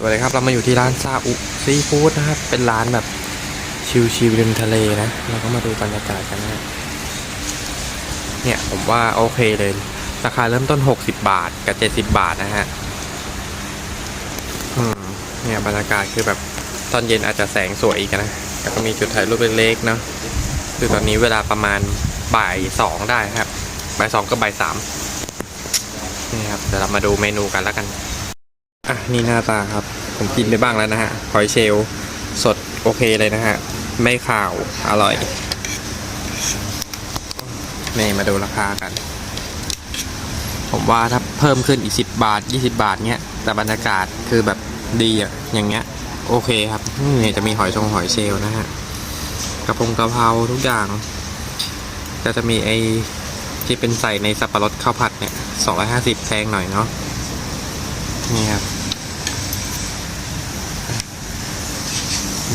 สวัสดีครับเรามาอยู่ที่ร้านซาอุซีฟู้ดนะครับ เป็นร้านแบบชิลๆริมทะเลนะเราก็มาดูบรรยากาศกันนะเนี่ยผมว่าโอเคเลย ราคาเริ่มต้น 60 บาทกับ 70 บาทนะฮะอืมเนี่ยบรรยากาศคือแบบตอนเย็นอาจจะแสงสวยอีกนะแล้วก็มีจุดถ่ายรูปเล็กๆเนาะคือตอนนี้เวลาประมาณบ่ายสองได้ครับบ่ายสองก็บ่ายสามนี่ครับเดี๋ยวเรามาดูเมนูกันแล้วกันอะนี่หน้าตาครับ ผมกินไปบ้างแล้วนะฮะหอยเชลล์สดโอเคเลยนะฮะ ไม่ข่าว อร่อย นี่มาดูราคากัน ผมว่าถ้าเพิ่มขึ้นอีก 10 บาท 20 บาทเนี้ย แต่บรรยากาศคือแบบดีอะอย่างเงี้ย โอเคครับ นี่จะมีหอยชงหอยเชลล์นะฮะ กระพงกระเพราทุกอย่าง ก็จะมีไอที่เป็นใส่ในสับปะรดข้าวผัดเนี่ย 250 แพงหน่อยเนาะ นี่ครับ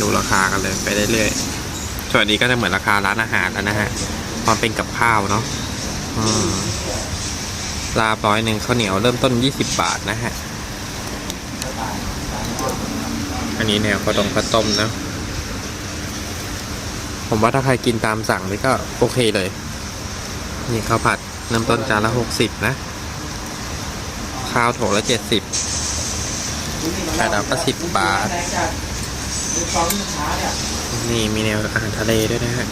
ดูราคากันเลยไปเรื่อยๆส่วนนี้ก็จะเหมือนราคาร้านอาหารแล้วนะฮะความเป็นกับข้าวเนาะลาบร้อยหนึ่งข้าวเหนียวเริ่มต้น20บบาทนะฮะ อันนี้แนวข้าวต้มข้าวต้มนะ ผมว่าถ้าใครกินตามสั่งนี่ก็โอเคเลย นี่ข้าวผัดเริ่มต้นจานละ60นะ ข้าวโถละ70ไข่ดาวก็10บาท นี่มีแนวอาหารทะเลด้วยนะฮะ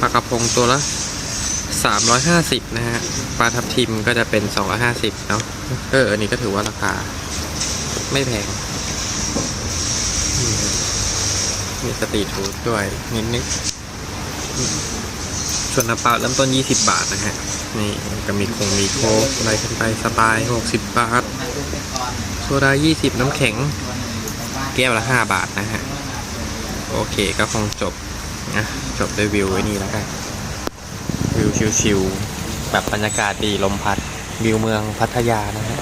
ปลากระพงตัวละ 350 นะฮะ ปลาทับทิมก็จะเป็น 250 เนาะ เออ อันนี้ก็ถือว่าราคา ไม่แพง มีสตรีทฟู้ดด้วย นิดนิดส่วนน้ำเปล่าเริ่มต้น 20 บาทนะฮะ นี่ก็มีคงมีโค้กอะไรกันไปสไตล์60 บาท โซดา 20 น้ำแข็ง แก้วละ 5 บาทนะฮะ โอเคก็คงจบนะจบด้วยวิวไว้นี่แล้วกันวิวชิวๆแบบบรรยากาศดีลมพัดวิวเมืองพัทยานะฮะ